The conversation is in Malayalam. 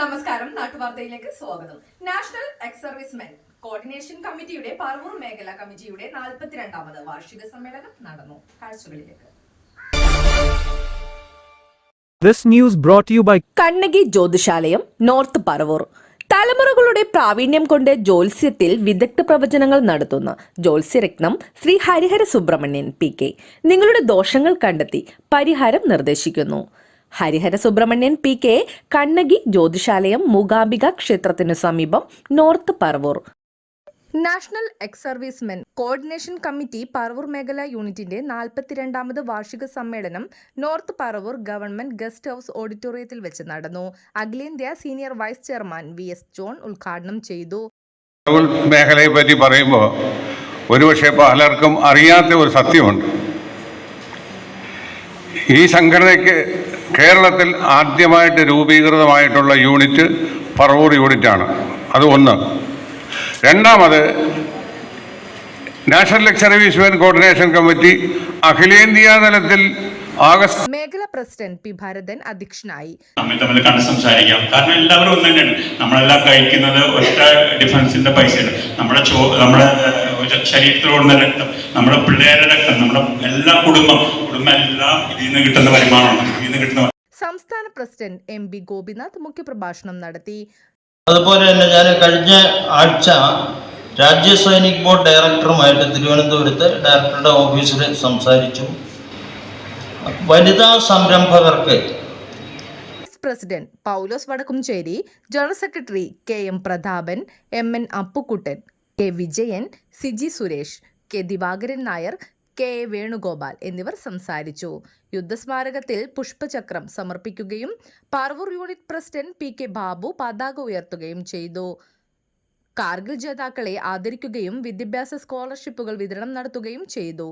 നമസ്കാരം നാട്ടുവാർത്തയിലേക്ക് സ്വാഗതം. നാഷണൽ എക്സ് സർവീസ്മെൻ കോർഡിനേഷൻ കമ്മിറ്റിയുടെ പറവൂർ മേഖലാ കമ്മിറ്റിയുടെ നാൽപ്പത്തിരണ്ടാമത് വാർഷിക സമ്മേളനം നടന്നു. കാഴ്ചകളിലേക്ക്. This news brought to you by Kannaki Jyothishalayam north Paravur. തലമുറകളുടെ പ്രാവീണ്യം കൊണ്ട് ജ്യോത്സ്യത്തിൽ വിദഗ്ധ പ്രവചനങ്ങൾ നടത്തുന്ന ജ്യോത്സ്യരത്നം ശ്രീ ഹരിഹര സുബ്രഹ്മണ്യൻ പി കെ. നിങ്ങളുടെ ദോഷങ്ങൾ കണ്ടെത്തി പരിഹാരം നിർദ്ദേശിക്കുന്നു. ഹരിഹര സുബ്രഹ്മണ്യൻ പി കെ കണ്ണകി ജ്യോതിശാലയം മൂകാംബിക ക്ഷേത്രത്തിനു സമീപം north Paravur. National ex servicemen coordination committee Paravur മേഖലാ യൂണിറ്റിന്റെ നാൽപ്പത്തിരണ്ടാമത് വാർഷിക സമ്മേളനം north Paravur government guest house ഓഡിറ്റോറിയത്തിൽ വെച്ച് നടന്നു. അഖിലേന്ത്യാ senior vice chairman V S John ഉദ്ഘാടനം ചെയ്തു. മേഖലയെ പറ്റി പറയുമ്പോൾ ഒരുപക്ഷെ പലർക്കും അറിയാത്ത ഒരു സത്യമുണ്ട്. ഈ സംഘടനയ്ക്ക് കേരളത്തിൽ ആദ്യമായിട്ട് രൂപീകൃതമായിട്ടുള്ള യൂണിറ്റ് പറവൂർ യൂണിറ്റാണ്. അത് ഒന്ന്. രണ്ടാമത് നാഷണൽ സർവീസ്മെൻ കോർഡിനേഷൻ കമ്മിറ്റി അഖിലേന്ത്യാ തലത്തിൽ ആഗസ്റ്റ് മേഖല പ്രസിഡന്റ് പി ഭരതൻ അധ്യക്ഷനായി. തമ്മിൽ തമ്മിൽ കണ്ട് സംസാരിക്കാം. കാരണം എല്ലാവരും ഒന്ന് തന്നെയാണ് നമ്മളെല്ലാം കഴിക്കുന്നത് ഒറ്റ ഡിഫൻസിന്റെ പൈസയാണ്. നമ്മുടെ ചോ നമ്മുടെ ശരീരത്തിലോടുന്ന രക്തം നമ്മുടെ പിള്ളേരുടെ രക്തം നമ്മുടെ എല്ലാ കുടുംബം കുടുംബം എല്ലാം ഇതിൽ നിന്ന് കിട്ടുന്ന വരുമാനമാണ്. ഇതിൽ നിന്ന് കിട്ടുന്ന സംസ്ഥാന പ്രസിഡന്റ് എം ബി ഗോപിനാഥ് മുഖ്യപ്രഭാഷണം നടത്തി. അതുപോലെ തന്നെ ഞാൻ കഴിഞ്ഞ ആഴ്ച രാജ്യ സൈനിക് ബോർഡ് ഡയറക്ടറുമായിട്ട് തിരുവനന്തപുരത്ത് ഡയറക്ടറുടെ ഓഫീസിൽ സംസാരിച്ചു. വനിതാ സംരംഭകർക്ക്. President Paulose Vadakkumchery general secretary K M Prathapan M N Appukuttan K Vijayan Siji Suresh K Divakaran Nair K A Venugopal എന്നിവർ സംസാരിച്ചു. യുദ്ധസ്മാരകത്തിൽ പുഷ്പചക്രം സമർപ്പിക്കുകയും Paravur unit president P K Babu പതാക ഉയർത്തുകയും ചെയ്തു. കാർഗിൽ ജേതാക്കളെ ആദരിക്കുകയും വിദ്യാഭ്യാസ സ്കോളർഷിപ്പുകൾ വിതരണം നടത്തുകയും ചെയ്തു.